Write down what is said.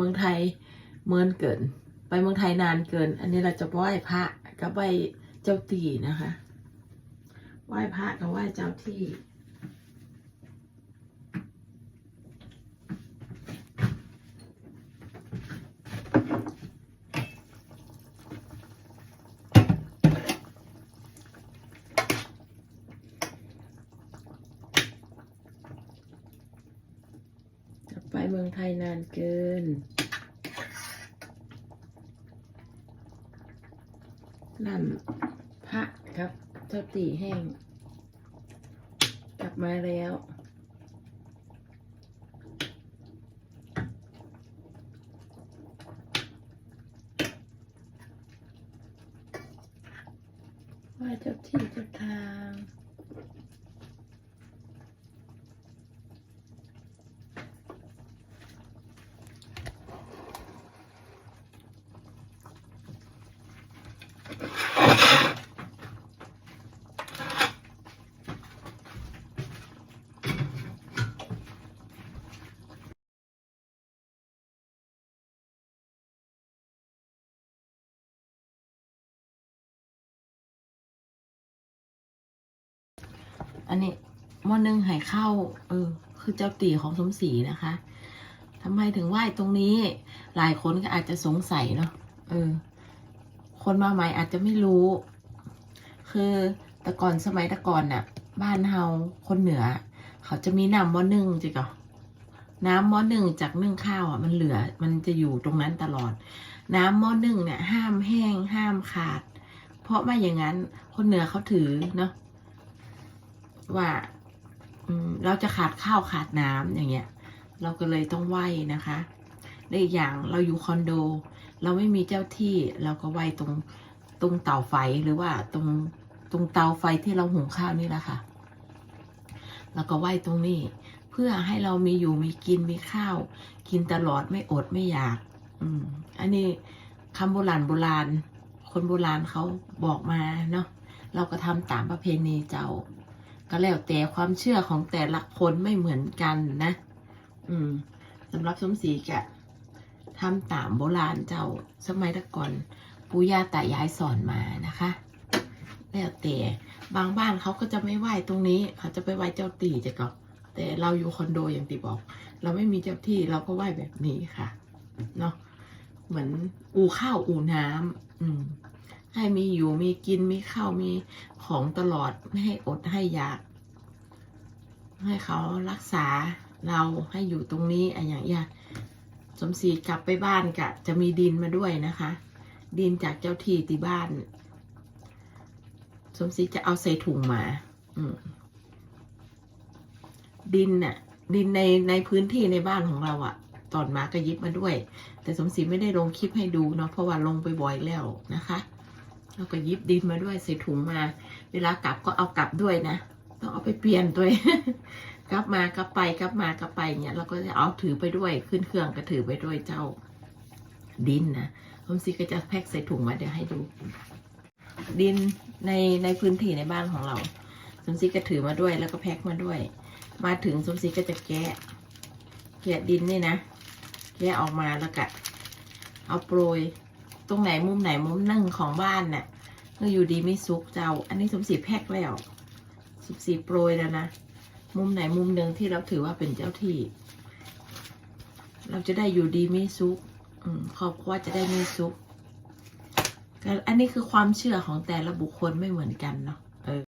เมืองไทยเมินเกิน ไปเมืองไทยนานเกิน อันนี้เราจะไหว้พระกับไหว้เจ้าตีนะคะ ไหว้พระกับไหว้เจ้าที่ ไปเมืองไทยนานเกิน นั่นพระครับเจ้าตีแห้ง กลับมาแล้วว่าเจ้าที่เจ้าทาง อันนี้หม้อนึ่งไหเข้า เออ คือเจ้าตีของสมศรีนะคะทำไมถึงไหว้ตรงนี้ หลายคนก็อาจจะสงสัยเนาะ เออ คนมาใหม่อาจจะไม่รู้ คือแต่ก่อนสมัยแต่ก่อนน่ะ บ้านเฮาคนเหนือ เขาจะมีน้ำหม้อนึ่งจิก่อน้ำหม้อนึ่งจากนึ่งข้าวอะมันเหลือ มันจะอยู่ตรงนั้นตลอด น้ำหม้อนึ่งเนี่ย ห้ามแห้งห้ามขาด เพราะไม่อย่างนั้น คนเหนือเขาถือเนาะ ว่าเราจะขาดข้าวขาดน้ำอย่างเงี้ย เราก็เลยต้องไหว้นะคะและอีกอย่างเราอยู่คอนโด เราไม่มีเจ้าที่เราก็ไหว้ตรงตรงเตาไฟหรือว่าตรงตรงเตาไฟที่เราหุงข้าวนี่แหละค่ะแล้วก็ไหว้ตรงนี้ เพื่อให้เรามีอยู่มีกินมีข้าว กินตลอดไม่อดไม่อยาก อืม อันนี้คำโบราณโบราณ คนโบราณเขาบอกมาเนาะเราก็ทำตามประเพณีเจ้า ก็แล้วแต่ความเชื่อของแต่ละคนไม่เหมือนกันนะ อืมสำหรับสมศรีกะทำตามโบราณเจ้าสมัยตะก่อนปู่ย่าตายายสอนมานะคะ แล้วแต่บางบ้านเขาก็จะไม่ไหว้ตรงนี้ เขาจะไปไหว้เจ้าตีจะก็แต่เราอยู่คอนโดอย่างตีบอก เราไม่มีเจ้าที่เราก็ไหว้แบบนี้ค่ะเนาะเหมือนอู่ข้าวอู่น้ำอืม ให้มีอยู่มีกินมีข้าวมีของตลอดไม่ให้อดให้อยาก ให้เขารักษาเราให้อยู่ตรงนี้อะอย่างเงี้ยสมศรีกลับไปบ้านกะ จะมีดินมาด้วยนะคะ ดินจากเจ้าที่ที่บ้าน สมศรีจะเอาใส่ถุงมา อืมดินน่ะ ดินในในพื้นที่ในบ้านของเราอะตอนมาก็ยิบมาด้วย แต่สมศรีไม่ได้ลงคลิปให้ดูเนาะเพราะว่าลงไปบ่อยแล้วนะคะ แล้วก็ยิบดินมาด้วยใส่ถุงมา เวลากลับก็เอากลับด้วยนะต้องเอาไปเปลี่ยนด้วยกลับมากลับไปกลับมากลับไปเนี่ยเราก็จะเอาถือไปด้วยขึ้นเครื่องก็ถือไปด้วยเจ้าดินนะผมซีก็จะแพ็คใส่ถุงมาเดี๋ยวให้ดู ดินในในพื้นที่ในบ้านของเราสมศรีก็ถือมาด้วยแล้วก็แพ็คมาด้วย มาถึงสมศรีก็จะแกะแกะดินนี่นะแกะออกมาแล้วก็เอาโปรย ตรงไหนมุมไหนมุมนั่งของบ้านน่ะก็อยู่ดีไม่ซุกเจ้า อันนี้สมสีแพ็คแล้วสมสีโปรยแล้วนะ มุมไหนมุมหนึ่งที่เราถือว่าเป็นเจ้าที่ เราจะได้อยู่ดีไม่ซุกครอบครัวจะได้ไม่ซุกอันนี้คือความเชื่อของแต่ละบุคคลไม่เหมือนกันเนาะ